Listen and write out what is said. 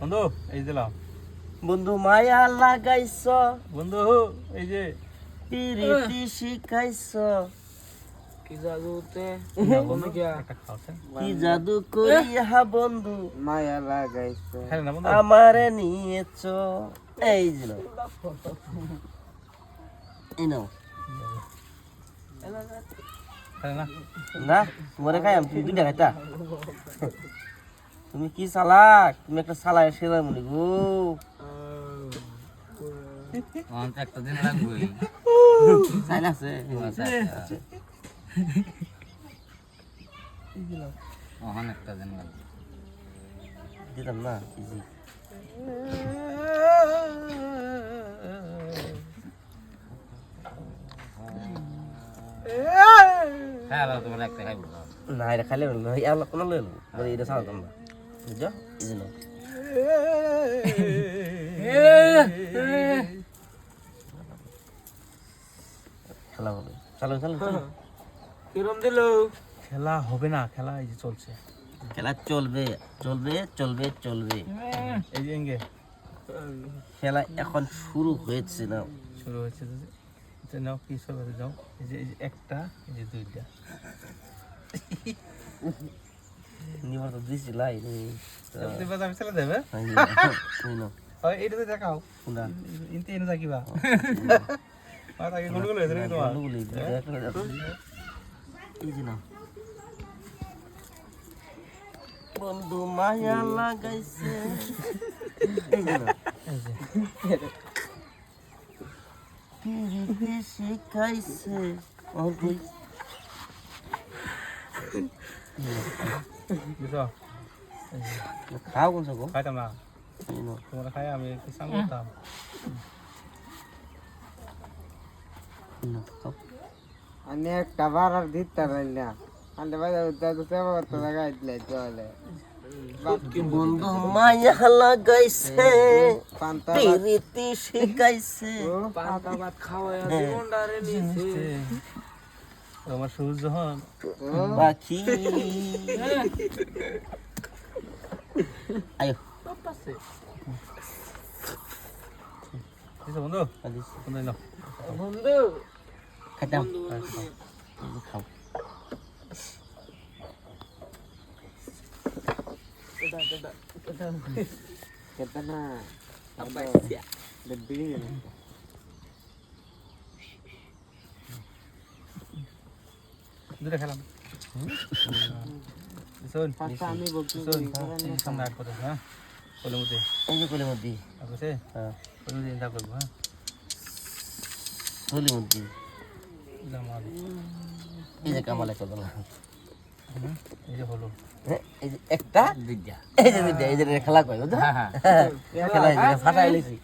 বন্ধু এই দিলাম বন্ধু মায়া লাগাইছ। বন্ধু এই যে। পিরিতি শিখাইছ। কি জাদুতে কি জাদু করিয়া বন্ধু? মায়া লাগাইছে। হ্যাঁ না বন্ধু। আমারে নিয়েছ। এই যে নাও। এই নাও। হ্যাঁ না। তোমারে খাই আমি দুইটা খাইতা। তুমি কি চালাক? তুমি একটা চালায় সেরা মনে গো। একটা দিন লাগবে। চাইল আছে। ওখান একটা দিন লাগবে। দিতাম না ইজি হ্যাঁ তোমার একটা খাইব। না এটা খাইলে কোনো এটা চালাতাম না। বুঝছ ইজি না খেলা হবে। চালো চালো চালো। কিরম দিল? খেলা হবে না খেলা এই যে চলছে। খেলা চলবে চলবে চলবে চলবে। এই যে এঙ্গে। খেলা এখন শুরু হয়েছে না শুরু হয়েছে নাও কি সব যাও। এই যে এই যে একটা এই যে দুইটা। দিছি লাই আমি চলে দেবে হয়? এটা তো দেখাও। ইনতে এনে থাকিবা আর আগে গুলো গুলো এসে তোমার? এই যে না বন্ধু মায়া লাগাইছে। এই যে না এই শিখাইছে। অগুই বুঝছ খাও কোন সব খাইতাম না এই নাও। তোমরা খাই আমি একটু সাং করতাম এই নাও, খাও। आणि একটা বার আর দিতে পারি না আন্তে বাজা উত্তর তো সেবা করতে লাগাইছিলে চলে বন্ধু মায়া লাগাইছে পান্তা পিরিতি শিখাইছে পান্তা ভাত খাওয়াই হ্যাঁ। আমার সূর্য যখন পাখি আয়ো ঠিক আছে বন্ধু আদিস বন্ধু নাও বন্ধু খাইতাম খাও, খাও। এই দুটো খেলাম। শোন। pas kami শোন সামনে আট করে হ্যাঁ? কোলের মধ্যে এই যে কোলের মধ্যে আছে হ্যাঁ। কোলের মধ্যে ইন্টা করব হ্যাঁ? কোলের মধ্যে দিলাম এই যে কামাল একটা দিলাম এই যে হলো। হ্যাঁ, এই যে একটা? beda এই যে দুইটা, এই যে খেলা কয় বুঝছ? খেলা ফাটাই লিছি